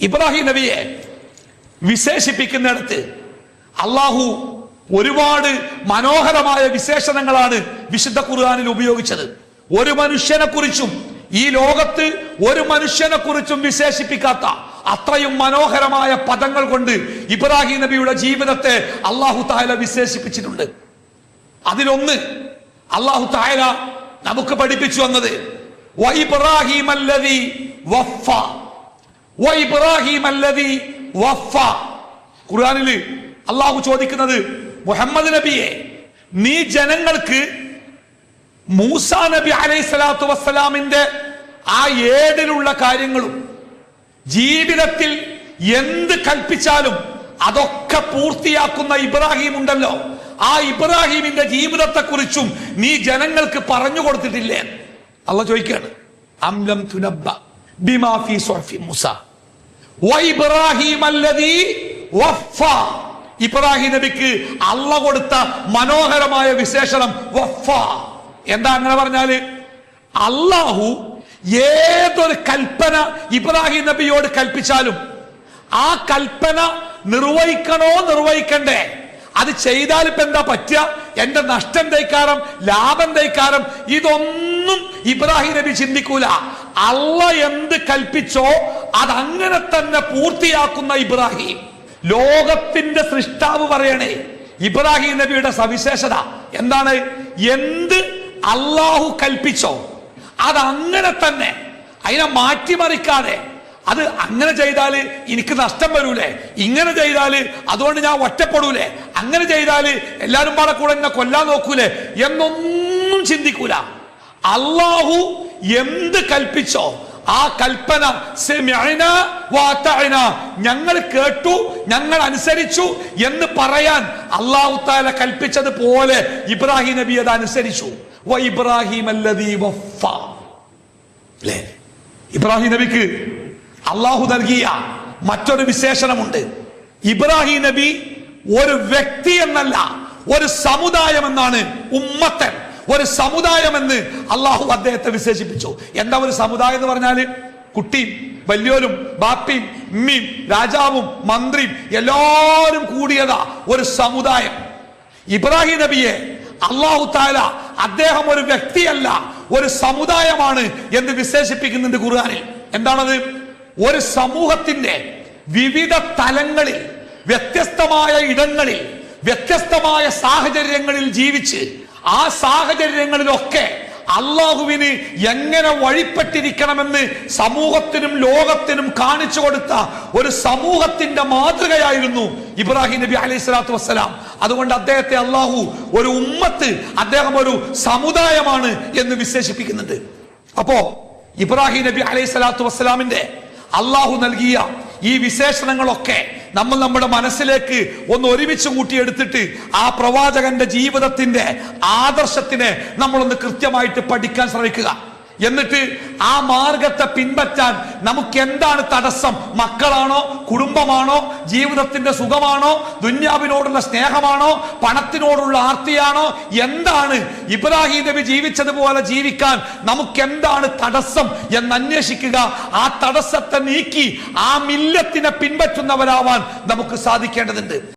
ഇബ്രാഹിം നബിയെ വിശേഷിപ്പിക്കുന്നിടത്ത് അള്ളാഹു ഒരുപാട് മനോഹരമായ വിശേഷണങ്ങളാണ് വിശുദ്ധ ഖുർആാനിൽ ഉപയോഗിച്ചത്. ഒരു മനുഷ്യനെ കുറിച്ചും ഈ ലോകത്ത് ഒരു മനുഷ്യനെ കുറിച്ചും വിശേഷിപ്പിക്കാത്ത അത്രയും മനോഹരമായ പദങ്ങൾ കൊണ്ട് ഇബ്രാഹിം നബിയുടെ ജീവിതത്തെ അള്ളാഹു താല വിശേഷിപ്പിച്ചിട്ടുണ്ട്. അതിലൊന്ന് അള്ളാഹു താല നമുക്ക് പഠിപ്പിച്ചു വന്നത് വൈബ്രാഹിം അല്ലതി വഫ അല്ലദീ വഫ. ഖുർആനിൽ അള്ളാഹു ചോദിക്കുന്നത് മുഹമ്മദ് നബിയെ നീ ജനങ്ങൾക്ക് മൂസ നബി അലൈഹി സ്വലാത്തു വസ്സലാമിന്റെ ആ ഏടിലുള്ള കാര്യങ്ങളും ജീവിതത്തിൽ എന്ത് കൽപ്പിച്ചാലും അതൊക്കെ പൂർത്തിയാക്കുന്ന ഇബ്രാഹിം ഉണ്ടല്ലോ. ആ ഇബ്രാഹിമിന്റെ ജീവിതത്തെ കുറിച്ചും നീ ജനങ്ങൾക്ക് പറഞ്ഞു കൊടുത്തിട്ടില്ലേ അല്ല ചോദിക്കുകയാണ് അംലം തുനബ്ബ. ബിമാ സോഫി മുസ. ഇബ്രാഹിം നബിക്ക് അള്ള കൊടുത്ത മനോഹരമായ വിശേഷണം വഫ എന്താ അങ്ങനെ പറഞ്ഞാൽ? അള്ളാഹു ഏതൊരു കൽപ്പന ഇബ്രാഹിം നബിയോട് കൽപ്പിച്ചാലും ആ കൽപ്പന നിർവഹിക്കണോ നിർവഹിക്കണ്ടേ? അത് ചെയ്താൽ ഇപ്പൊ എന്താ പറ്റുക? എന്റെ നഷ്ടം തയ്ക്കാരം ലാഭം തയ്ക്കാരം ഇതൊന്നും ഇബ്രാഹിം നബി ചിന്തിക്കൂല. അള്ള എന്ത് കൽപ്പിച്ചോ അതങ്ങനെ തന്നെ പൂർത്തിയാക്കുന്ന ഇബ്രാഹിം. ലോകത്തിന്റെ സൃഷ്ടാവ് പറയണേ ഇബ്രാഹിം നബിയുടെ സവിശേഷത എന്താണ്? എന്ത് അള്ളാഹു കൽപ്പിച്ചോ അത് അങ്ങനെ തന്നെ അതിനെ മാറ്റിമറിക്കാതെ അത് അങ്ങനെ ചെയ്താൽ എനിക്ക് നഷ്ടം വരൂലേ ഇങ്ങനെ ചെയ്താൽ അതുകൊണ്ട് ഞാൻ ഒറ്റപ്പെടൂലേ അങ്ങനെ ചെയ്താൽ എല്ലാരും പാടെ കൂടെ എന്നെ കൊല്ലാൻ നോക്കൂലേ എന്നൊന്നും ചിന്തിക്കൂല. അള്ളാഹു എന്ത് കൽപ്പിച്ചോ ആ കൽപ്പന. ഞങ്ങൾ കേട്ടു ഞങ്ങൾ അനുസരിച്ചു എന്ന് പറയാൻ അള്ളാഹു താല കൽപ്പിച്ചത് പോലെ ഇബ്രാഹിം നബി അത് അനുസരിച്ചു. ഇബ്രാഹിം ഇബ്രാഹിം നബിക്ക് അള്ളാഹു നൽകിയ മറ്റൊരു വിശേഷണമുണ്ട്. ഇബ്രാഹിം നബി ഒരു വ്യക്തി എന്നല്ല ഒരു സമുദായം എന്നാണ് ഉമ്മത്തൻ. ഒരു സമുദായം എന്ന് അള്ളാഹു അദ്ദേഹത്തെ വിശേഷിപ്പിച്ചു. എന്താ ഒരു സമുദായം എന്ന് പറഞ്ഞാൽ? കുട്ടിയും വലിയോരും ബാപ്പിയും ഉമ്മിയും രാജാവും മന്ത്രിയും എല്ലാവരും കൂടിയതാ ഒരു സമുദായം. ഇബ്രാഹിം നബിയെ അള്ളാഹു താല അദ്ദേഹം ഒരു വ്യക്തിയല്ല ഒരു സമുദായമാണ് എന്ന് വിശേഷിപ്പിക്കുന്നുണ്ട് ഖുർആനിൽ. എന്താണത്? ഒരു സമൂഹത്തിന്റെ വിവിധ തലങ്ങളിൽ വ്യത്യസ്തമായ ഇടങ്ങളിൽ വ്യത്യസ്തമായ സാഹചര്യങ്ങളിൽ ജീവിച്ച് ആ സാഹചര്യങ്ങളിലൊക്കെ അള്ളാഹുവിന് എങ്ങനെ വഴിപ്പെട്ടിരിക്കണമെന്ന് സമൂഹത്തിനും ലോകത്തിനും കാണിച്ചു കൊടുത്ത ഒരു സമൂഹത്തിന്റെ മാതൃകയായിരുന്നു ഇബ്രാഹിം നബി അലൈഹി സ്വലാത്തു വസ്സലാം. അതുകൊണ്ട് അദ്ദേഹത്തെ അള്ളാഹു ഒരു ഉമ്മത്ത് അദ്ദേഹം ഒരു സമുദായമാണ് എന്ന് വിശേഷിപ്പിക്കുന്നുണ്ട്. അപ്പോ ഇബ്രാഹിം നബി അലൈഹി സ്വലാത്തു വസ്സലാമിന്റെ അള്ളാഹു നൽകിയ ഈ വിശേഷണങ്ങളൊക്കെ നമ്മൾ നമ്മുടെ മനസ്സിലേക്ക് ഒന്ന് ഒരുമിച്ച് കൂട്ടിയെടുത്തിട്ട് ആ പ്രവാചകന്റെ ജീവിതത്തിന്റെ ആദർശത്തിനെ നമ്മളൊന്ന് കൃത്യമായിട്ട് പഠിക്കാൻ ശ്രമിക്കുക. എന്നിട്ട് ആ മാർഗത്തെ പിൻപറ്റാൻ നമുക്ക് എന്താണ് തടസ്സം? മക്കളാണോ? കുടുംബമാണോ? ജീവിതത്തിന്റെ സുഖമാണോ? ദുന്യാവിനോടുള്ള സ്നേഹമാണോ? പണത്തിനോടുള്ള ആർത്തിയാണോ? എന്താണ്? ഇബ്രാഹിം നബി ജീവിച്ചതുപോലെ ജീവിക്കാൻ നമുക്ക് എന്താണ് തടസ്സം എന്ന് അന്വേഷിക്കുക. ആ തടസ്സത്തെ നീക്കി ആ മില്ലത്തിനെ പിൻപറ്റുന്നവരാവാൻ നമുക്ക് സാധിക്കേണ്ടതുണ്ട്.